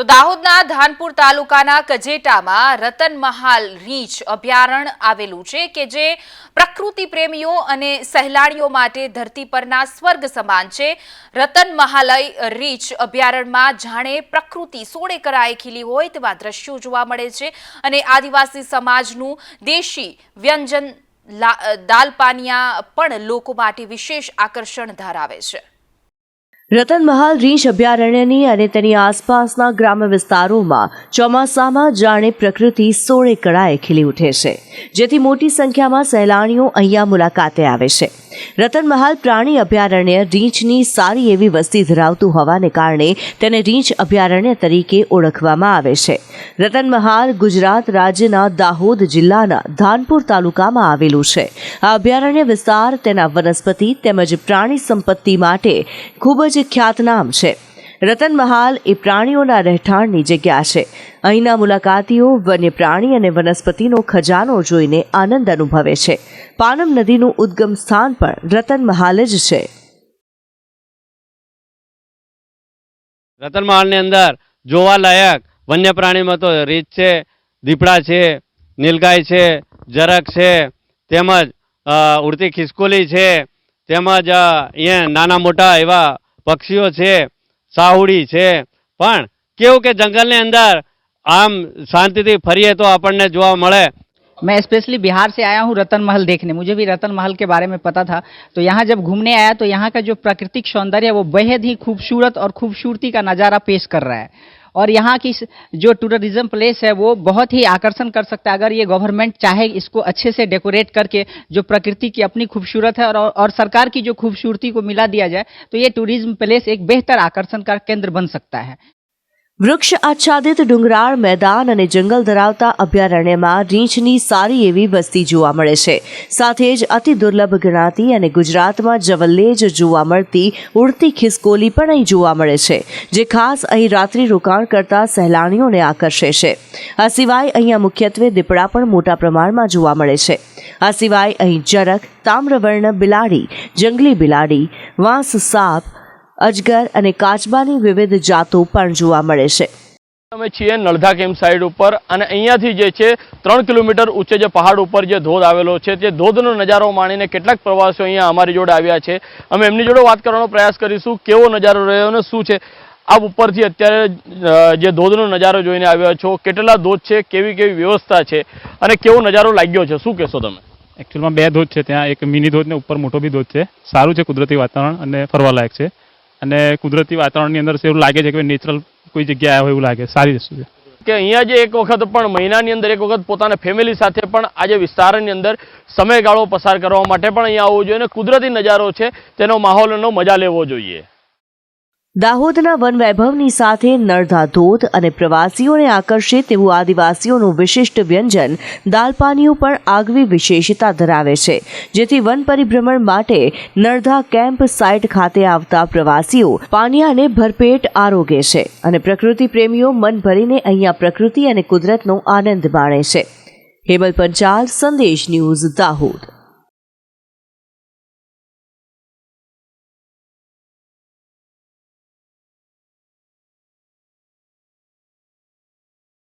તો દાહોદના ધાનપુર તાલુકાના કજેટામાં રતન મહાલ રીંછ અભયારણ્ય આવેલું છે કે જે પ્રકૃતિ પ્રેમીઓ અને સહેલાણીઓ માટે ધરતી પરના સ્વર્ગ સમાન છે. રતન મહાલય રીંછ અભયારણ્યમાં જાણે પ્રકૃતિ સોળે કરાએ ખીલી હોય તેવા દ્રશ્યો જોવા મળે છે અને આદિવાસી સમાજનું દેશી વ્યંજન લા- દાલ પણ લોકો માટે વિશેષ આકર્ષણ ધરાવે છે. રતનમહાલ રીંછ અભયારણ્યની અને તેની આસપાસના ગ્રામ્ય વિસ્તારોમાં ચોમાસામાં જાણે પ્રકૃતિ સોળે કળાએ ખીલી ઉઠે છે. જેથી મોટી સંખ્યામાં સહેલાણીઓ અહીંયા મુલાકાતે આવે છે. રતનમહાલ પ્રાણી અભયારણ્ય રીંછની સારી એવી વસ્તી ધરાવતું હોવાને કારણે તેને રીંછ અભયારણ્ય તરીકે ઓળખવામાં આવે છે. રતનમહાલ ગુજરાત રાજ્યના દાહોદ જિલ્લાના ધાનપુર તાલુકામાં આવેલું છે. આ અભયારણ્ય વિસ્તાર તેના વનસ્પતિ તેમજ પ્રાણી સંપત્તિ માટે ખૂબ જ ખ્યાતનામ છે. રતનમહાલ એ પ્રાણીઓના રહેઠાણની જગ્યા છે. અહીંના મુલાકાતીઓ વન્ય પ્રાણી અને વનસ્પતિનો ખજાનો જોઈને આનંદ અનુભવે છે. પાનમ નદીનું ઉદ્ગમ સ્થાન પણ રતનમહાલ જ છે. રતનમહાલની અંદર જોવાલાયક વન્ય પ્રાણીમાં તો રીંછ છે, દીપડા છે, નીલગાય છે જરક છે, તેમજ ઉડતી ખિસકોલી છે, તેમજ અહીંયા નાના મોટા એવા પક્ષીઓ છે, સાહુડી છે. પણ કેવું કે જંગલની અંદર આમ શાંતિથી ફરીએ તો આપણને જોવા મળે मैं स्पेशली बिहार से आया हूँ रतन महल देखने। मुझे भी रतन महल के बारे में पता था। तो यहाँ जब घूमने आया तो यहाँ का जो प्राकृतिक सौंदर्य है वो बेहद ही खूबसूरत और खूबसूरती का नज़ारा पेश कर रहा है। और यहाँ की जो टूरिज़्म प्लेस है वो बहुत ही आकर्षण कर सकता है। अगर ये गवर्नमेंट चाहे इसको अच्छे से डेकोरेट करके जो प्रकृति की अपनी खूबसूरत है और, और सरकार की जो खूबसूरती को मिला दिया जाए तो ये टूरिज़्म प्लेस एक बेहतर आकर्षण का केंद्र बन सकता है। વૃક્ષ આચ્છાદિત ડુંગરાળ મેદાન અને જંગલ ધરાવતા અભયારણ્યમાં રીંછની સારી એવી વસ્તી જોવા મળે છે. સાથે જ અતિ દુર્લભ ગણાતી અને ગુજરાતમાં જવલ્લેજ જોવા મળતી ઉડતી ખિસકોલી પણ અહીં જોવા મળે છે, જે ખાસ અહીં રાત્રિ રોકાણ કરતા સહેલાણીઓને આકર્ષે છે. આ સિવાય અહીંયા મુખ્યત્વે દીપડા પણ મોટા પ્રમાણમાં જોવા મળે છે. આ સિવાય અહીં ચરક, તામ્રવર્ણ બિલાડી, જંગલી બિલાડી, વાંસ સાપ અજગર અને કાચબાની વિવિધ જાતો પણ જોવા મળે છે. અમે છીએ નળધા કેમ્પ સાઈડ ઉપર અને અહીંયાથી જે છે ત્રણ કિલોમીટર ઊંચે જે પહાડ ઉપર જે ધોધ આવેલો છે તે ધોધનો નજારો માણીને કેટલાક પ્રવાસીઓ અહીંયા અમારી જોડે આવ્યા છે. અમે એમની જોડે વાત કરવાનો પ્રયાસ કરીશું કેવો નજારો રહ્યો અને શું છે. આપ ઉપરથી અત્યારે જે ધોધનો નજારો જોઈને આવ્યા છો કેટલા ધોધ છે કેવી કેવી વ્યવસ્થા છે અને કેવો નજારો લાગ્યો છે શું કહેશો તમે? એકચ્યુઅલમાં બે ધોધ છે ત્યાં એક મિની ધોધ ને ઉપર મોટો બી ધોધ છે. સારું છે કુદરતી વાતાવરણ અને ફરવાલાયક છે. અને કુદરતી વાતાવરણની અંદર એવું લાગે છે કે નેચરલ કોઈ જગ્યાએ આવ્યા એવું લાગે સારી વસ્તુ છે. કે અહીંયા જે એક વખત પણ મહિનાની અંદર એક વખત પોતાના ફેમિલી સાથે પણ આજે વિસ્તારની અંદર સમયગાળો પસાર કરવા માટે પણ અહીંયા આવવું જોઈએ અને કુદરતી નજારો છે, તેનો માહોલનો મજા લેવો જોઈએ. દાહોદના વન વૈભવની સાથે નળધા ધોધ અને પ્રવાસીઓને આકર્ષે તેવું આદિવાસીઓનું વિશિષ્ટ વ્યંજન દાલપાનીઓ પણ આગવી વિશેષતા ધરાવે છે, જેથી વન પરિભ્રમણ માટે નળધા કેમ્પ સાઇટ ખાતે આવતા પ્રવાસીઓ પાનિયાને ભરપેટ આરોગે છે અને પ્રકૃતિ પ્રેમીઓ મન ભરીને અહીંયા પ્રકૃતિ અને કુદરતનો આનંદ માણે છે. હેબલ પંચાલ, સંદેશ ન્યૂઝ દાહોદ.